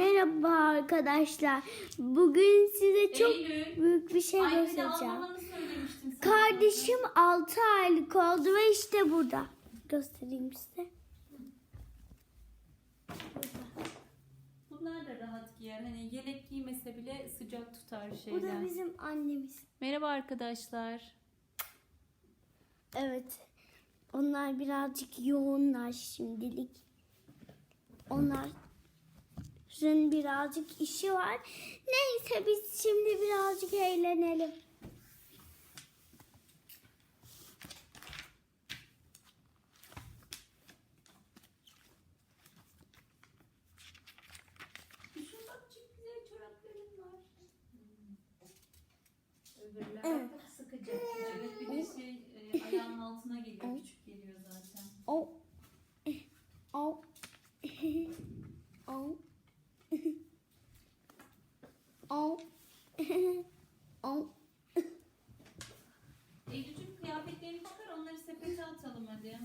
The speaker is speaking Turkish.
Merhaba arkadaşlar. Bugün size çok Eylül. büyük bir şey göstereceğim. Kardeşim 6 aylık oldu ve işte burada. Göstereyim size. Bunlar da rahat giyer. Hani yelek giymese bile sıcak tutar Bu şeyler. da bizim annemiz. Merhaba arkadaşlar. Evet. Onlar birazcık yoğunlar şimdilik. Onların birazcık işi var. Neyse biz şimdi birazcık eğlenelim. Öbürler Evet. çok sıkıcı. Evet bir de şey e, ayağın altına geliyor. Küçük geliyor zaten. Oh. Oh. Oh. Oh. Eylül'cüm kıyafetlerini çıkar onları sepete atalım hadi.